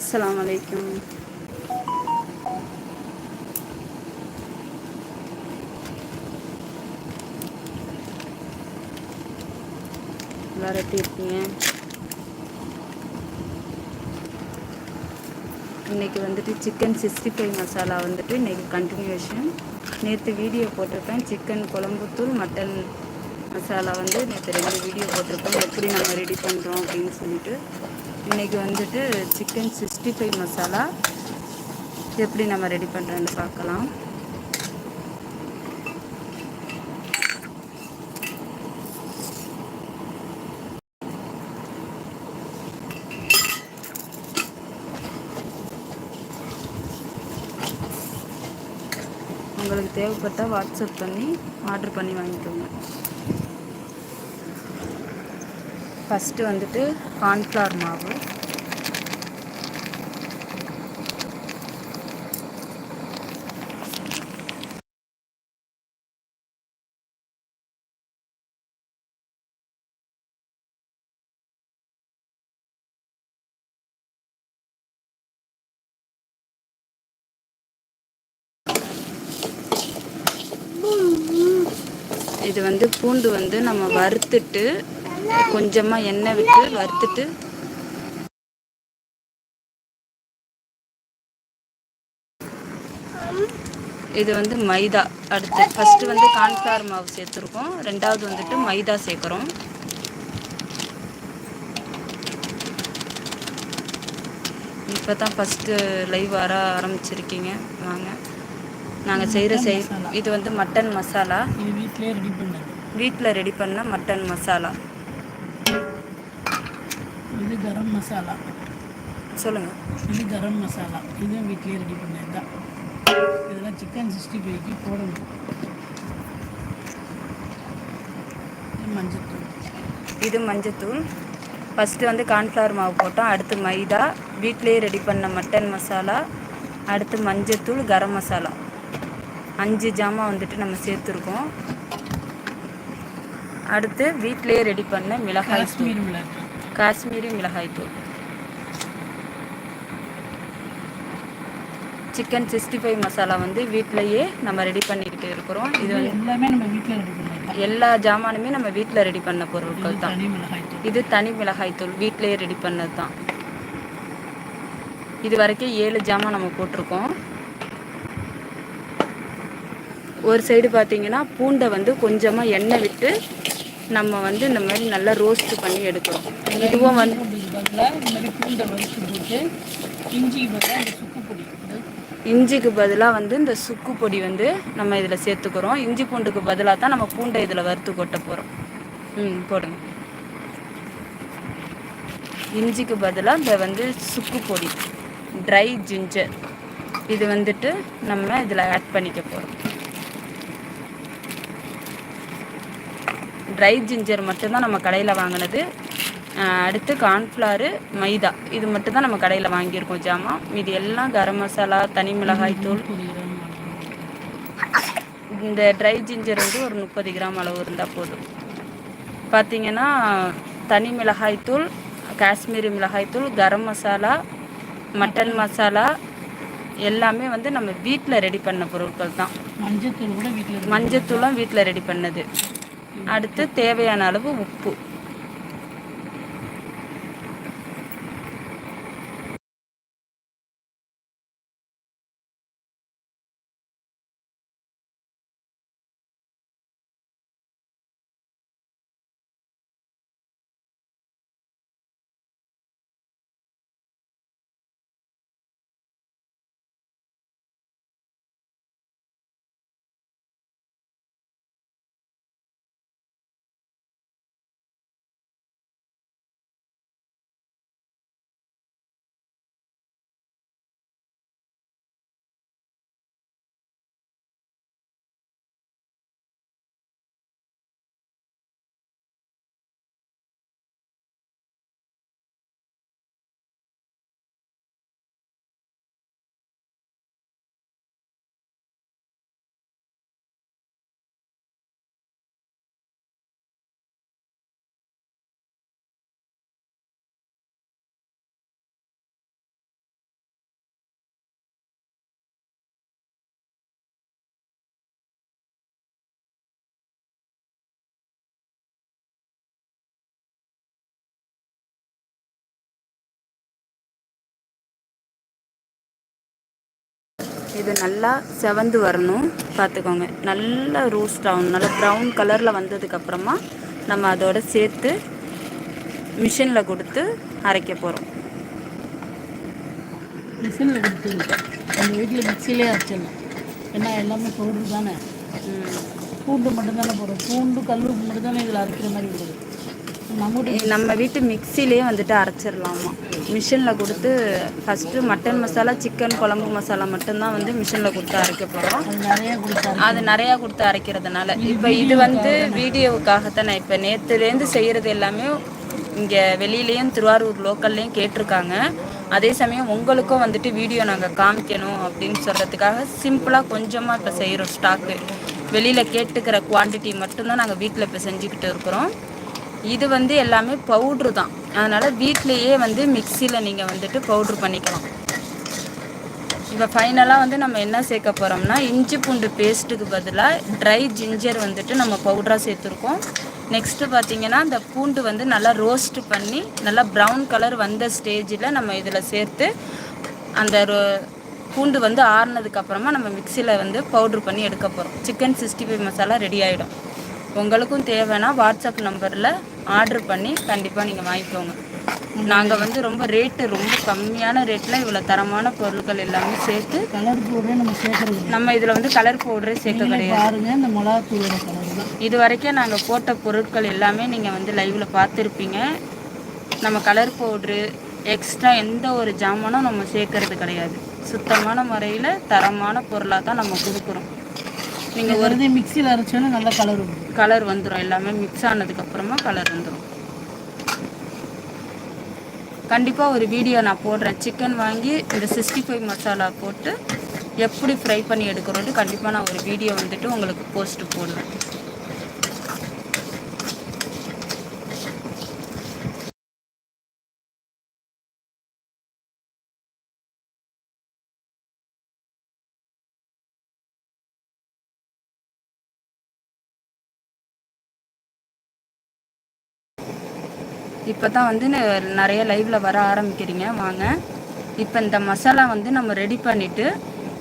அஸ்ஸலாமு அலைக்கும். எல்லாரும் எப்படி இருக்கீங்க? இன்னைக்கு வந்துட்டு சிக்கன் சிக்ஸ்டி ஃபைவ் மசாலா வந்துட்டு இன்னைக்கு கண்டினியூஷன் நேற்று வீடியோ போட்டிருப்பேன். சிக்கன் குழம்புத்தூள் மட்டன் மசாலா வந்து நேற்று ரெண்டு வீடியோ போட்டிருக்கோம் எப்படி நம்ம ரெடி பண்ணுறோம் அப்படின்னு சொல்லிட்டு இன்றைக்கி வந்துட்டு சிக்கன் சிக்ஸ்டி ஃபைவ் மசாலா எப்படி நம்ம ரெடி பண்ணுறோன்னு பார்க்கலாம். உங்களுக்கு தேவைப்பட்டால் வாட்ஸ்அப் பண்ணி ஆர்டர் பண்ணி வாங்கிக்கோங்க. ஃபஸ்ட்டு வந்துட்டு கார்ன்ஃப்ளவர் மாவு. இது வந்து பூண்டு வந்து நம்ம வறுத்துட்டு கொஞ்சமாக எண்ணெய் விட்டு வறுத்துட்டு இது வந்து மைதா. அடுத்து ஃபஸ்ட்டு வந்து கார்ன்ஃப்ளவர் மாவு சேர்த்துருக்கோம். ரெண்டாவது வந்துட்டு மைதா சேர்க்குறோம். இப்போ தான் ஃபஸ்ட்டு லைவ் வர ஆரம்பிச்சிருக்கீங்க. வாங்க. நாங்கள் செய்கிற செய் இது வந்து மட்டன் மசாலா வீட்டிலே ரெடி பண்ணது. வீட்டில் ரெடி பண்ண மட்டன் மசாலா இது கரம் மசாலா. சொல்லுங்கள் இது கரம் மசாலா. இதுவும் வீட்டிலே ரெடி பண்ணது தான் இதெல்லாம் சிக்கன் சிக்ஸ்டி ஃபைவ்க்கு போடணும். மஞ்சத்தூள். இது மஞ்சத்தூள். ஃபஸ்ட்டு வந்து கார்ன்ஃப்ளவர் மாவு போட்டோம். அடுத்து மைதா. வீட்டிலேயே ரெடி பண்ண மட்டன் மசாலா. அடுத்து மஞ்சத்தூள் கரம் மசாலா. அஞ்சு ஜாமான் வந்துட்டு நம்ம சேர்த்துருக்கோம். அடுத்து வீட்டிலேயே ரெடி பண்ண மிளகாய் காஷ்மீர் மிளகாய் காஷ்மீரி மிளகாய் தூள் சிக்கன் சிக்ஸ்டி ஃபைவ் மசாலா வந்து வீட்டிலையே நம்ம ரெடி பண்ணிக்கிட்டு இருக்கிறோம். இது எல்லாமே நம்ம வீட்டில் ரெடி எல்லா ஜாமானுமே நம்ம வீட்டில் ரெடி பண்ண பொருட்கள் தான் இது தனி மிளகாய் தூள் வீட்டிலேயே ரெடி பண்ணது தான். இது வரைக்கும் ஏழு ஜாமான் நம்ம போட்டிருக்கோம் ஒரு சைடு பார்த்தீங்கன்னா பூண்டை வந்து கொஞ்சமாக எண்ணெய் விட்டு நம்ம வந்து இந்த மாதிரி நல்லா ரோஸ்ட் பண்ணி எடுக்கிறோம் இதுவும் வந்து பூண்டை வறுத்து சுக்கு பொடி இஞ்சிக்கு பதிலாக வந்து இந்த சுக்கு பொடி வந்து நம்ம இதில் சேர்த்துக்கிறோம். இஞ்சி பூண்டுக்கு பதிலாக தான் நம்ம பூண்டை இதில் வறுத்து கொட்ட போகிறோம் ம் போடுங்க. இஞ்சிக்கு பதிலாக இந்த வந்து சுக்கு பொடி ட்ரை ஜிஞ்சர் இது வந்துட்டு நம்ம இதில் ஆட் பண்ணிக்க போகிறோம் ட்ரை ஜிஞ்சர் மட்டும்தான் நம்ம கடையில் வாங்கினது. அடுத்து கார்ன்ஃப்ளவரு மைதா. இது மட்டும் தான் நம்ம கடையில் வாங்கியிருக்கோம் ஜாமான் மீதி எல்லாம் கரம் மசாலா தனி மிளகாய் தூள். இந்த ட்ரை ஜிஞ்சர் வந்து ஒரு முப்பது கிராம் அளவு இருந்தால் போதும். பார்த்தீங்கன்னா தனி மிளகாய் தூள் காஷ்மீரி மிளகாய் தூள் கரம் மசாலா மட்டன் மசாலா எல்லாமே வந்து நம்ம வீட்டில் ரெடி பண்ண பொருட்கள் தான். மஞ்சத்தூள் கூட வீட்டில் மஞ்சத்தூளும் வீட்டில் ரெடி பண்ணது. அடுத்து தேவையான அளவு உப்பு. இது நல்லா செவந்து வரணும். பார்த்துக்கோங்க. நல்லா ரோஸ்ட் ஆகணும். நல்லா ப்ரௌன் கலரில் வந்ததுக்கப்புறமா நம்ம அதோட சேர்த்து மிஷினில் கொடுத்து அரைக்க போகிறோம் மிஷினில் கொடுத்துருங்க நம்ம வீட்டில் மிக்சிலே அரைச்சிடலாம். ஏன்னா எல்லாமே பவுடர் தானே. பூண்டு மட்டும்தானே போடுறோம். பூண்டு கல் உப்பு மட்டும் தானே இதில் அரைக்கிற மாதிரி இருக்குது. நம்ம வீட்டு நம்ம வீட்டு மிக்சிலே வந்துட்டு அரைச்சிடலாமா? மிஷினில் கொடுத்து ஃபஸ்ட்டு மட்டன் மசாலா சிக்கன் குழம்பு மசாலா மட்டும்தான் வந்து மிஷினில் கொடுத்து அரைக்க போகிறோம். அது நிறைய கொடுத்தாரு அது நிறையா கொடுத்து அரைக்கிறதுனால. இப்போ இது வந்து வீடியோவுக்காகத்தான் நான் இப்போ நேற்றுலேருந்து செய்கிறது எல்லாமே இங்கே வெளியிலேயும் திருவாரூர் லோக்கல்லையும் கேட்டிருக்காங்க. அதே சமயம் உங்களுக்கும் வந்துட்டு வீடியோ நாங்கள் காமிக்கணும் அப்படின்னு சொல்கிறதுக்காக சிம்பிளாக கொஞ்சமாக இப்போ செய்கிறோம் ஸ்டாக்கு. வெளியில் கேட்டுக்கிற குவான்டிட்டி மட்டும்தான் நாங்கள் வீட்டில் இப்போ செஞ்சுக்கிட்டு இருக்கிறோம். இது வந்து எல்லாமே பவுட்ரு தான். அதனால் வீட்டிலையே வந்து மிக்சியில் நீங்கள் வந்துட்டு பவுட்ரு பண்ணிக்கலாம். இப்போ ஃபைனலாக வந்து நம்ம என்ன சேர்க்க போகிறோம்னா இஞ்சி பூண்டு பேஸ்ட்டுக்கு பதிலாக ட்ரை ஜிஞ்சர் வந்துட்டு நம்ம பவுடராக சேர்த்துருக்கோம். நெக்ஸ்ட்டு பார்த்தீங்கன்னா அந்த பூண்டு வந்து நல்லா ரோஸ்ட் பண்ணி நல்லா ப்ரௌன் கலர் வந்த ஸ்டேஜில் நம்ம இதில் சேர்த்து அந்த ரோ- பூண்டு வந்து ஆறுனதுக்கு அப்புறமா நம்ம மிக்சியில் வந்து பவுட்ரு பண்ணி எடுக்க போகிறோம் chicken sixty five masala ready ஆகிடும் உங்களுக்கும் தேவைன்னா வாட்ஸ்அப் நம்பரில் ஆர்டர் பண்ணி கண்டிப்பாக நீங்கள் வாங்கிக்கோங்க. நாங்கள் வந்து ரொம்ப ரேட்டு ரொம்ப கம்மியான ரேட்டில் இவ்வளோ தரமான பொருட்கள் எல்லாமே சேர்த்து கலர் பவுடரே நம்ம சேர்க்கறது. நம்ம இதில் வந்து கலர் பவுடரே சேர்க்க கிடையாது. இந்த மிளகாத்தூளோட கலர் தான். இது வரைக்கும் நாங்கள் போட்ட பொருட்கள் எல்லாமே நீங்கள் வந்து லைவில் பார்த்துருப்பீங்க. நம்ம கலர் பவுட்ரு எக்ஸ்ட்ரா எந்த ஒரு ஜாமானும் நம்ம சேர்க்கறது கிடையாது. சுத்தமான முறையில் தரமான பொருளாக தான் நம்ம கொடுக்குறோம். நீங்கள் ஒரு மிக்சியில் அரைச்சோன்னா நல்ல கலர் கலர் வந்துடும் எல்லாமே மிக்ஸ் ஆனதுக்கப்புறமா கலர் வந்துடும் கண்டிப்பாக ஒரு வீடியோ நான் போடுறேன். சிக்கன் வாங்கி இந்த சிக்ஸ்டி ஃபைவ் மசாலா போட்டு எப்படி ஃப்ரை பண்ணி எடுக்கிறோன்னு கண்டிப்பாக நான் ஒரு வீடியோ வந்துட்டு உங்களுக்கு போஸ்ட் போடுவேன் இப்போ தான் வந்து நிறைய லைவில் வர ஆரம்பிக்கிறீங்க வாங்க. இப்போ இந்த மசாலா வந்து நம்ம ரெடி பண்ணிவிட்டு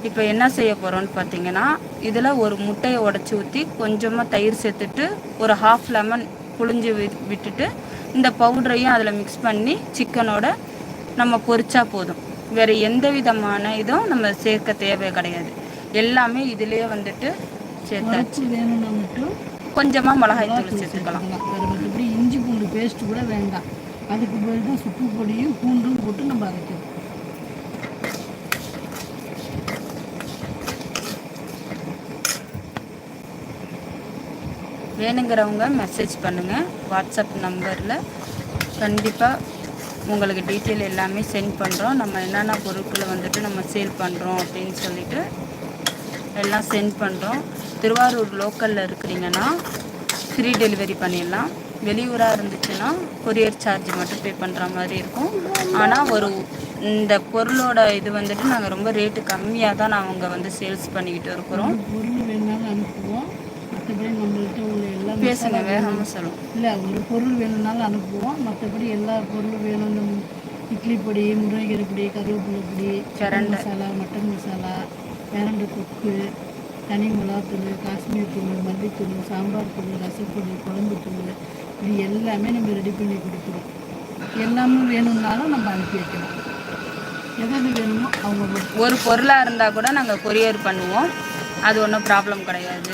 இப்போ என்ன செய்ய போகிறோம்னு பார்த்தீங்கன்னா இதில் ஒரு முட்டையை உடச்சி ஊற்றி கொஞ்சமாக தயிர் சேர்த்துட்டு ஒரு ஹாஃப் லெமன் புழிஞ்சு வி- விட்டுட்டு இந்த பவுடரையும் அதில் மிக்ஸ் பண்ணி சிக்கனோட நம்ம பொரிச்சா போதும். வேறு எந்த விதமான இதுவும் நம்ம சேர்க்க தேவை கிடையாது. எல்லாமே இதிலேயே வந்துட்டு சேர்த்தாச்சு. வேணும்னா மட்டும் கொஞ்சமாக மிளகாய் தூள் சேர்த்துக்கலாம். பேஸ்ட்டு கூட வேண்டாம். அதுக்கு பிறகு தான் சுக்கு பொடியும் பூண்டும் போட்டு நம்ம அரைக்கணும். வேணுங்கிறவங்க மெசேஜ் பண்ணுங்கள் வாட்ஸ்அப் நம்பரில் கண்டிப்பாக உங்களுக்கு டீட்டெயில் எல்லாமே சென்ட் பண்ணுறோம் நம்ம என்னென்ன பொருட்களை வந்துட்டு நம்ம சேல் பண்ணுறோம் அப்படின்னு சொல்லிட்டு எல்லாம் சென்ட் பண்ணுறோம் திருவாரூர் லோக்கலில் இருக்கிறீங்கன்னா ஃப்ரீ டெலிவரி பண்ணிடலாம். வெளியூராக இருந்துச்சுன்னா கொரியர் சார்ஜ் மட்டும் பே பண்ணுற மாதிரி இருக்கும். ஆனால் ஒரு இந்த பொருளோட இது வந்துட்டு நாங்கள் ரொம்ப ரேட்டு கம்மியாக தான் நாங்கள் வந்து சேல்ஸ் பண்ணிக்கிட்டு இருக்கிறோம். பொருள் வேணுனாலும் அனுப்புவோம். மற்றபடி நம்மள்கிட்ட உள்ள எல்லா பேசுங்க வேகமாக சொல்லுங்கள் இல்லை ஒரு பொருள் வேணும்னாலும் அனுப்புவோம். மற்றபடி எல்லா பொருளும் வேணும். இட்லி பொடி முருங்கைக்கீரை பொடி கருவேப்பிலை பொடி சிக்கன் மசாலா மட்டன் மசாலா பேரண்டை தொக்கு தனி மிளகாத்தூள் காஷ்மீர் தூள் மல்லித்தூள் சாம்பார் தூள் ரசத்தூள் குழம்பு தூள் இது எல்லாமே நம்ம ரெடி பண்ணி கொடுக்குறோம் எல்லாமே வேணும்னாலும் நம்ம அனுப்பி வைக்கணும் எதாவது வேணுமோ அவங்க ஒரு பொருளாக இருந்தால் கூட நாங்கள் கொரியர் பண்ணுவோம். அது ஒன்றும் ப்ராப்ளம் கிடையாது.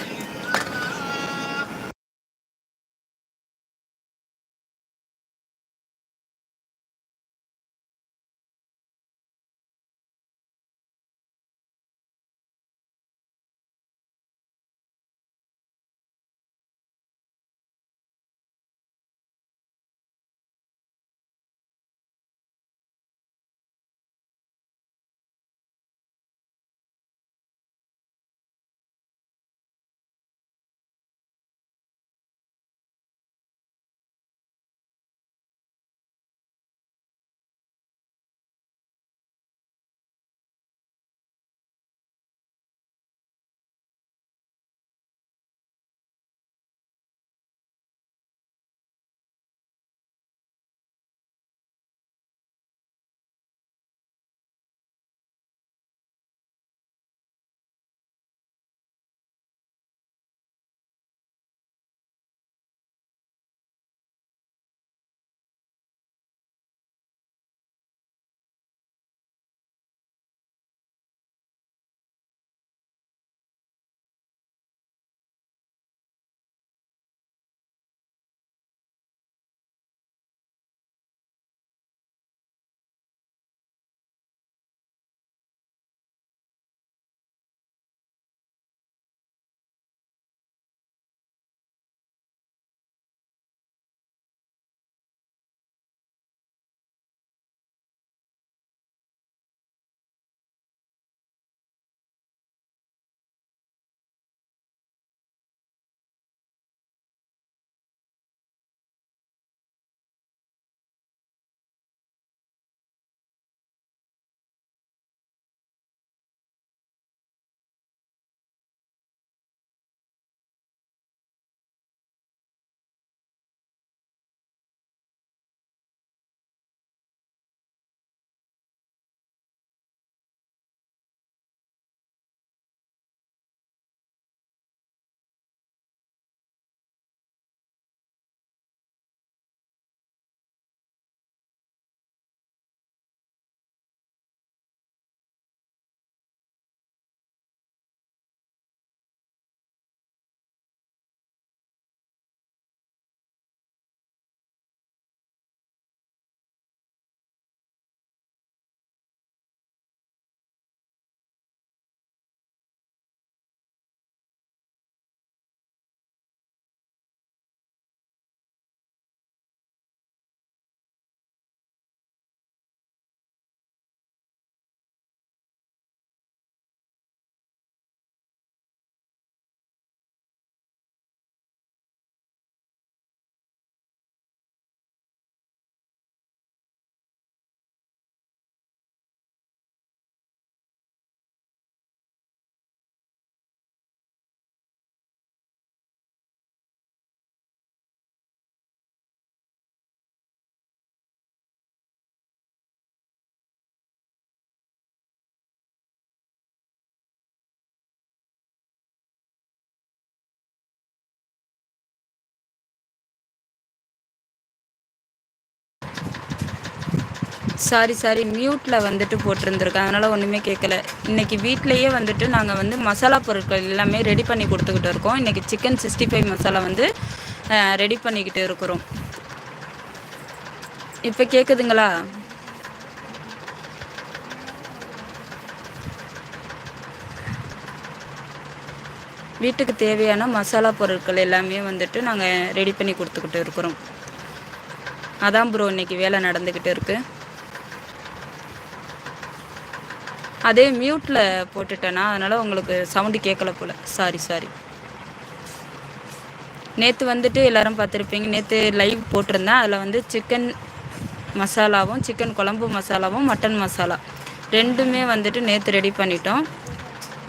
சாரி சாரி மியூட்டில் வந்துட்டு போட்டிருந்துருக்கேன். அதனால் ஒன்றுமே கேட்கல இன்றைக்கி வீட்லேயே வந்துட்டு நாங்கள் வந்து மசாலா பொருட்கள் எல்லாமே ரெடி பண்ணி கொடுத்துக்கிட்டு இருக்கோம். இன்றைக்கி சிக்கன் சிக்ஸ்டி ஃபைவ் மசாலா வந்து ரெடி பண்ணிக்கிட்டு இருக்கிறோம். இப்போ கேட்குதுங்களா வீட்டுக்கு தேவையான மசாலா பொருட்கள் எல்லாமே வந்துட்டு நாங்கள் ரெடி பண்ணி கொடுத்துக்கிட்டு இருக்கிறோம். அதான் ப்ரோ இன்னைக்கு வேலை நடந்துக்கிட்டு இருக்கு. அதே மியூட்டில் போட்டுட்டேன்னா அதனால் உங்களுக்கு சவுண்டு கேட்கல போல். சாரி சாரி நேற்று வந்துட்டு எல்லோரும் பார்த்துருப்பீங்க நேற்று லைவ் போட்டிருந்தேன். அதில் வந்து சிக்கன் மசாலாவும் சிக்கன் குழம்பு மசாலாவும் மட்டன் மசாலா ரெண்டுமே வந்துட்டு நேற்று ரெடி பண்ணிட்டோம்.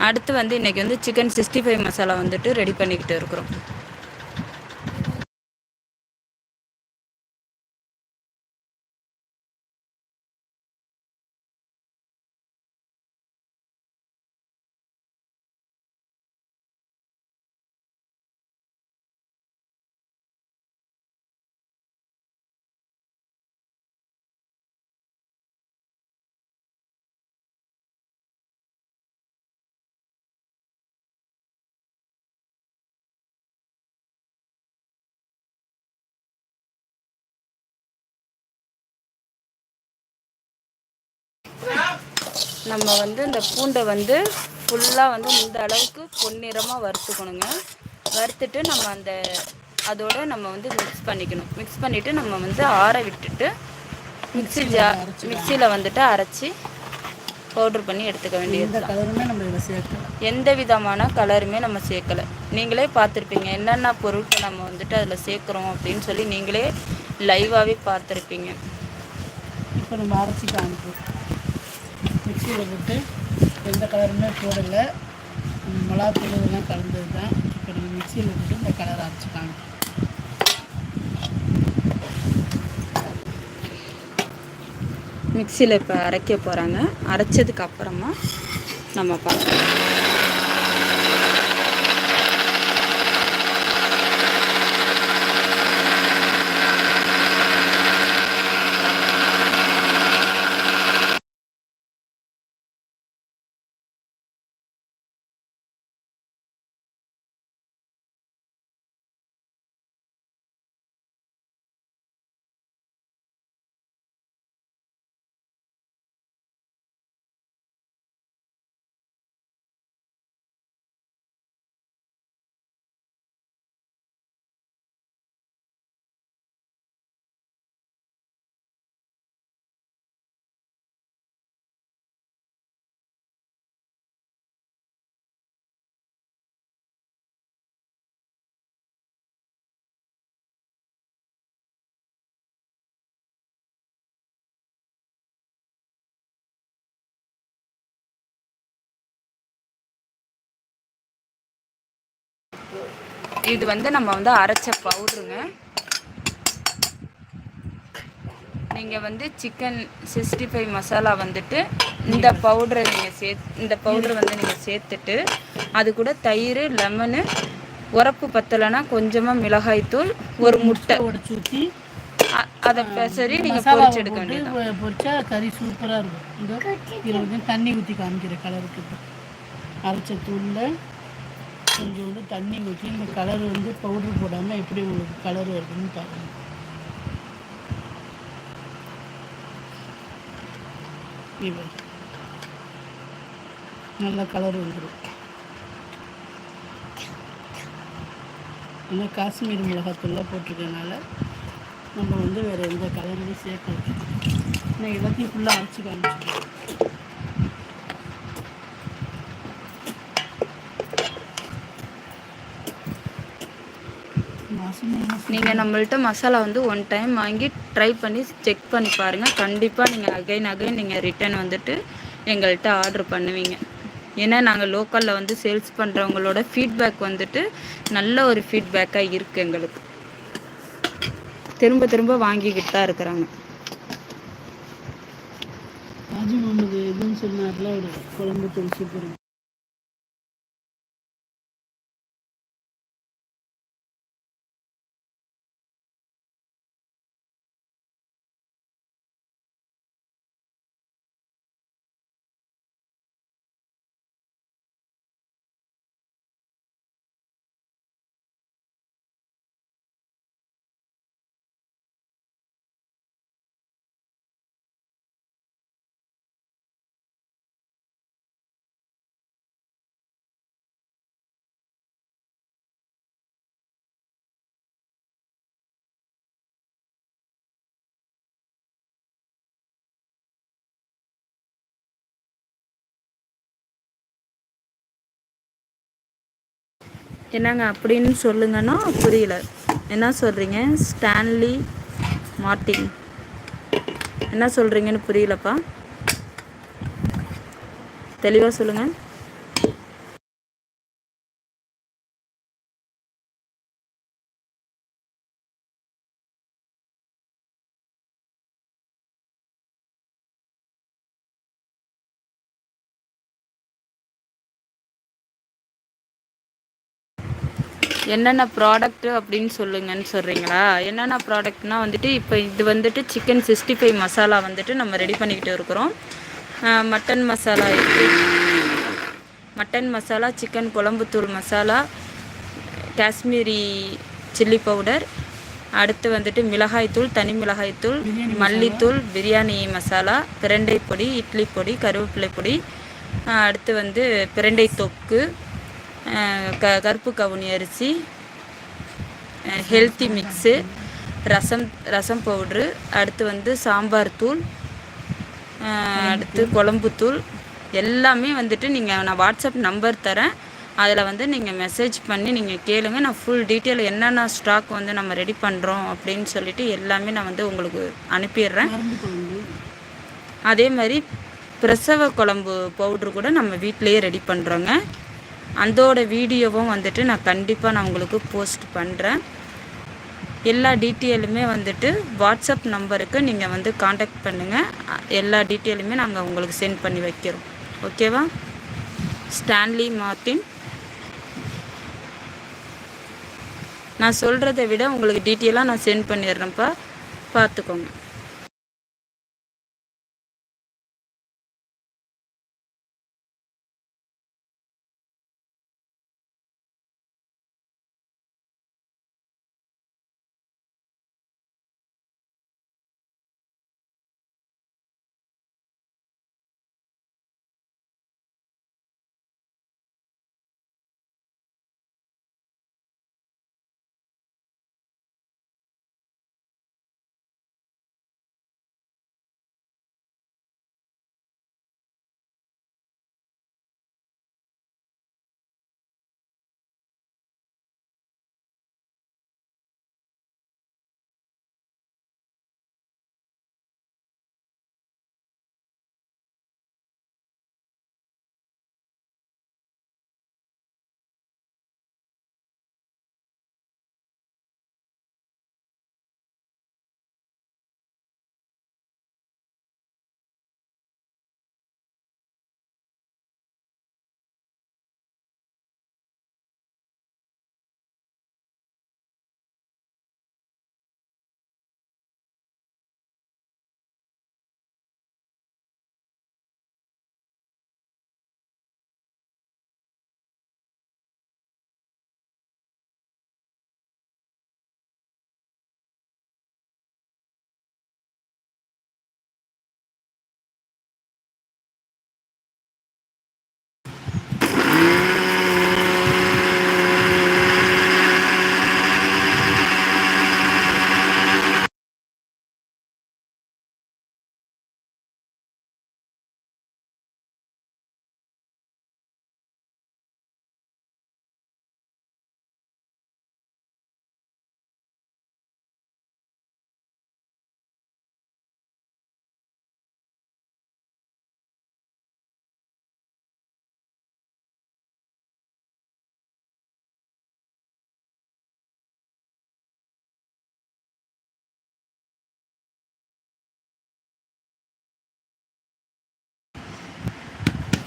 அடுத்து வந்து இன்றைக்கி வந்து சிக்கன் சிக்ஸ்டி ஃபைவ் மசாலா வந்துட்டு ரெடி பண்ணிக்கிட்டு இருக்கிறோம். நம்ம வந்து இந்த பூண்டை வந்து ஃபுல்லாக வந்து இந்த அளவுக்கு பொன்னிறமாக வறுத்துக்கணுங்க. வறுத்துட்டு நம்ம அந்த அதோட நம்ம வந்து மிக்ஸ் பண்ணிக்கணும். மிக்ஸ் பண்ணிவிட்டு நம்ம வந்து ஆற விட்டுட்டு மிக்ஸி ஜா மிக்சியில் வந்துட்டு அரைச்சி பவுட்ரு பண்ணி எடுத்துக்க வேண்டியது கலருமே நம்ம இதில் எந்த விதமான கலருமே நம்ம சேர்க்கலை. நீங்களே பார்த்துருப்பீங்க. என்னென்ன பொருட்கள் நம்ம வந்துட்டு அதில் சேர்க்குறோம் அப்படின்னு சொல்லி நீங்களே லைவாகவே பார்த்துருப்பீங்க. இப்போ நம்ம அரைச்சி காமிப்போம். மிக்சியில் போட்டு எந்த கலருமே போடலை. மிளகாத்தூள் இதெல்லாம் கலந்தது தான். இப்போ நம்ம மிக்சியில் போட்டு இந்த கலரை அரைச்சிக்கலாம். மிக்சியில் இப்போ அரைக்க போகிறாங்க. அரைச்சதுக்கு அப்புறமா நம்ம பார்க்கலாம். இது வந்து நம்ம வந்து அரைச்ச பவுட்ருங்க நீங்கள் வந்து சிக்கன் சிக்ஸ்டி ஃபைவ் மசாலா வந்துட்டு இந்த பவுடரை நீங்கள் சே இந்த பவுடர் வந்து நீங்கள் சேர்த்துட்டு அது கூட தயிர் லெமனு உரப்பு பத்தலைன்னா கொஞ்சமாக மிளகாய்த்தூள் ஒரு முட்டை. உடச்சி ஊற்றி அதை பெசரி நீங்கள் பொரிச்சு எடுக்க வேண்டியது பொரிச்சா கறி சூப்பராக இருக்கும். இதில் வந்து தண்ணி ஊற்றி காமிக்கிற கலருக்கு அரைச்ச தூளில் கொஞ்சோண்டு தண்ணி ஊற்றி இந்த கலர் வந்து பவுடர் போடாமல் எப்படி உங்களுக்கு கலர் வருதுன்னு பாருங்கள் இது நல்ல கலர் வந்துடும் ஆனால் காஷ்மீர் மிளகாத்தூள்லாம் போட்டிருக்கனால நம்ம வந்து வேறு எந்த கலருமே சேர்க்கலாம் நான் எல்லாத்தையும் ஃபுல்லாக அரைச்சி காமிச்சிட்டேன் நீங்கள் நம்மள்ட்ட மசாலா வந்து ஒன் டைம் வாங்கி ட்ரை பண்ணி செக் பண்ணி பாருங்கள் கண்டிப்பாக நீங்கள் அகைன் அகைன் நீங்கள் ரிட்டர்ன் வந்துட்டு எங்கள்கிட்ட ஆர்டர் பண்ணுவீங்க. ஏன்னா நாங்கள் லோக்கலில் வந்து சேல்ஸ் பண்ணுறவங்களோட ஃபீட்பேக் வந்துட்டு நல்ல ஒரு ஃபீட்பேக்காக இருக்குது எங்களுக்கு. திரும்ப திரும்ப வாங்கிக்கிட்டு தான் இருக்கிறாங்க. ராஜு முகமது எதுன்னு சொன்னார்ல ஒரு குழம்பு தூள் என்னங்க அப்படின்னு சொல்லுங்கன்னா புரியல. என்ன சொல்கிறீங்க ஸ்டான்லி மார்ட்டின். என்ன சொல்கிறீங்கன்னு புரியலப்பா. தெளிவாக சொல்லுங்கள் என்னென்ன ப்ராடக்ட்டு அப்படின்னு சொல்லுங்கன்னு சொல்கிறீங்களா என்னென்ன ப்ராடக்ட்னா வந்துட்டு இப்போ இது வந்துட்டு சிக்கன் சிக்ஸ்டி ஃபைவ் மசாலா வந்துட்டு நம்ம ரெடி பண்ணிக்கிட்டு இருக்கிறோம். Mutton masala mutton masala chicken குழம்புத்தூள் masala Kashmiri chilli powder அடுத்து வந்துட்டு மிளகாய்த்தூள் தனி மிளகாய்த்தூள் மல்லித்தூள் பிரியாணி மசாலா பிரண்டை பொடி இட்லி பொடி கருவேப்பிலை பொடி அடுத்து வந்து பிரண்டை தொக்கு க கருப்பு கவுனி அரிசி healthy mix rasam rasam powder அடுத்து வந்து சாம்பார் தூள் அடுத்து அடுத்து குழம்புத்தூள் எல்லாமே வந்துட்டு நீங்கள் நான் வாட்ஸ்அப் நம்பர் தரேன். அதில் வந்து நீங்கள் மெசேஜ் பண்ணி நீங்கள் கேளுங்கள் நான் ஃபுல் டீட்டெயில் என்னென்ன ஸ்டாக் வந்து நம்ம ரெடி பண்ணுறோம் அப்படின்னு சொல்லிட்டு எல்லாமே நான் வந்து உங்களுக்கு அனுப்பிடுறேன். அதே மாதிரி பிரசவ குழம்பு பவுட்ரு கூட நம்ம வீட்டிலையே ரெடி பண்ணுறோங்க அதோட வீடியோவும் வந்துட்டு நான் கண்டிப்பாக நான் உங்களுக்கு போஸ்ட் பண்ணுறேன் எல்லா டீட்டெயிலுமே வந்துட்டு வாட்ஸ்அப் நம்பருக்கு நீங்கள் வந்து காண்டாக்ட் பண்ணுங்கள் அ- எல்லா டீட்டெயிலுமே நாங்கள் உங்களுக்கு சென்ட் பண்ணி வைக்கிறோம். ஓகேவா? ஸ்டான்லி மார்டின் நான் சொல்கிறத விட உங்களுக்கு டீட்டெயிலாக நான் சென்ட் பண்ணிடுறேன்ப்பா. பார்த்துக்கோங்க.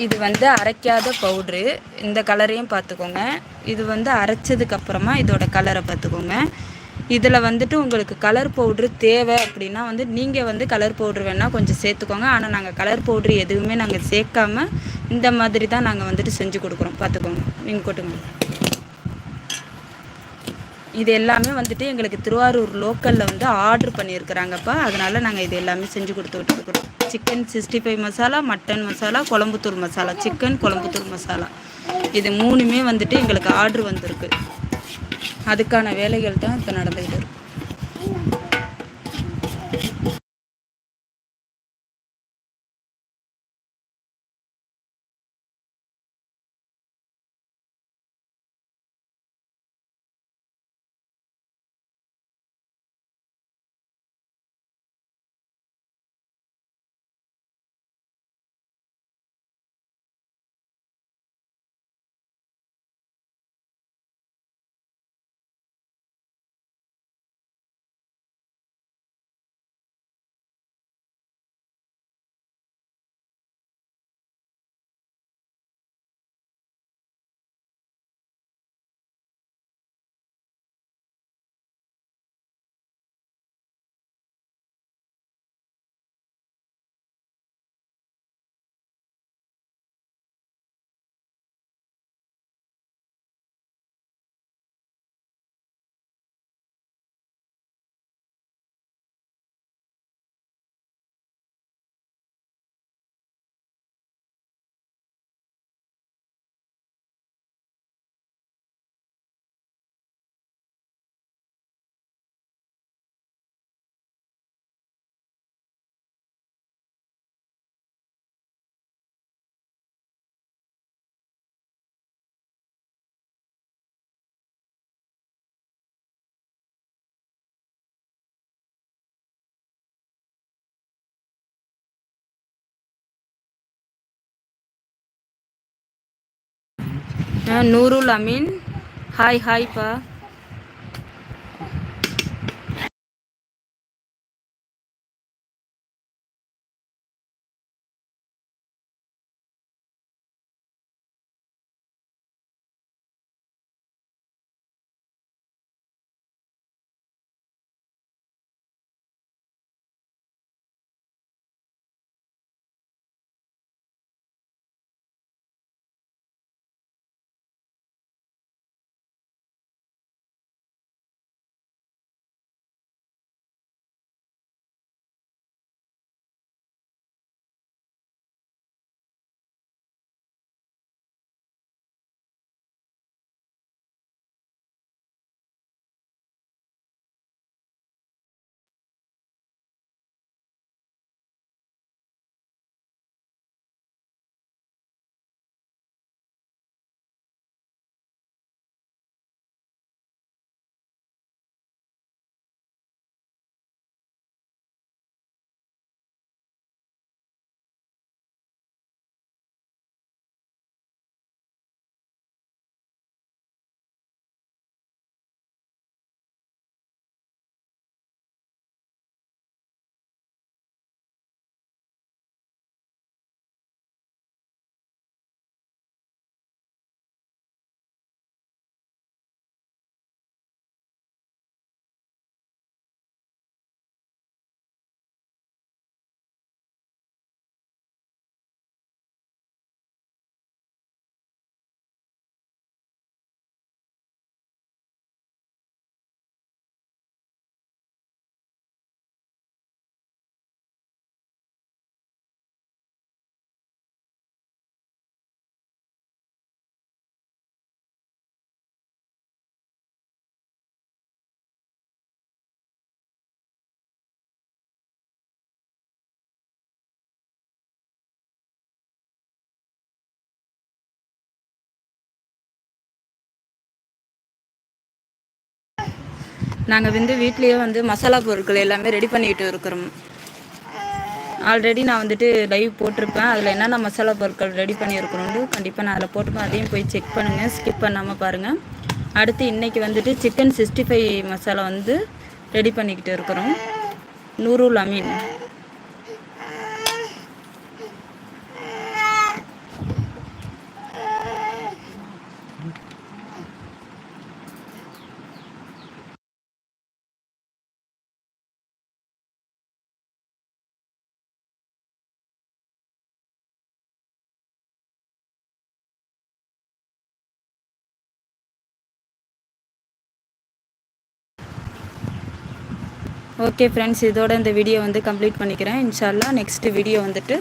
இது வந்து அரைக்காத பவுட்ரு இந்த கலரையும் பார்த்துக்கோங்க. இது வந்து அரைச்சதுக்கப்புறமா இதோட கலரை பார்த்துக்கோங்க. இதில் வந்துட்டு உங்களுக்கு கலர் பவுட்ரு தேவை அப்படின்னா வந்து நீங்கள் வந்து கலர் பவுட்ரு வேணால் கொஞ்சம் சேர்த்துக்கோங்க. ஆனால் நாங்கள் கலர் பவுட்ரு எதுவுமே நாங்கள் சேர்க்காம இந்த மாதிரி தான் நாங்கள் வந்துட்டு செஞ்சு கொடுக்குறோம். பார்த்துக்கோங்க. நீங்கள் கொட்டுங்க. இது எல்லாமே வந்துட்டு எங்களுக்கு திருவாரூர் லோக்கலில் வந்து ஆர்டர் பண்ணியிருக்கிறாங்கப்பா. அதனால் நாங்கள் இது எல்லாமே செஞ்சு கொடுத்துக்கிட்டு இருக்கிறோம் chicken sixty five masala mutton masala குழம்புத்தூர் masala chicken குழம்புத்தூர் மசாலா இது மூணுமே வந்துட்டு எங்களுக்கு ஆர்டர் வந்திருக்கு. அதுக்கான வேலைகள் தான் இப்போ நடந்துக்கிட்டு இருக்கு. நூருல் அமீன். ஹாய் ஹாய்ப்பா. நாங்கள் வந்து வீட்லேயே வந்து மசாலா பொருட்கள் எல்லாமே ரெடி பண்ணிக்கிட்டு இருக்கிறோம். ஆல்ரெடி நான் வந்துட்டு லைவ் போட்டிருப்பேன். அதில் என்னென்ன மசாலா பொருட்கள் ரெடி பண்ணியிருக்கிறோன்னு கண்டிப்பாக நான் அதில் போட்டுப்பேன் அதையும் போய் செக் பண்ணுங்கள் ஸ்கிப் பண்ணாமல் பாருங்கள் அடுத்து இன்றைக்கி வந்துட்டு சிக்கன் சிக்ஸ்டி ஃபைவ் மசாலா வந்து ரெடி பண்ணிக்கிட்டு இருக்கிறோம். நூறு அமீன். ஓகே ஃப்ரெண்ட்ஸ் இதோட இந்த வீடியோ வந்து கம்ப்ளீட் பண்ணிக்கிறேன். இன்ஷால்லா நெக்ஸ்ட்டு வீடியோ வந்துட்டு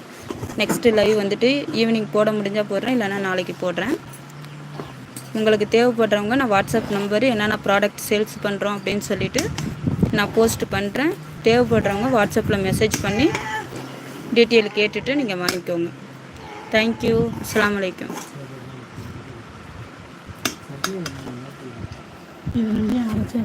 நெக்ஸ்ட்டு லைவ் வந்துட்டு ஈவினிங் போட முடிஞ்சால் போடுறேன் இல்லைன்னா நாளைக்கு போடுறேன். உங்களுக்கு தேவைப்படுறவங்க நான் வாட்ஸ்அப் நம்பரு என்னென்ன ப்ராடக்ட் சேல்ஸ் பண்ணுறோம் அப்படின்னு சொல்லிவிட்டு நான் போஸ்ட் பண்ணுறேன் தேவைப்படுறவங்க வாட்ஸ்அப்பில் மெசேஜ் பண்ணி டீட்டெயில் கேட்டுட்டு நீங்கள் வாங்கிக்கோங்க. தேங்க்யூ அஸ்லாம் வலைக்கம் இது வந்து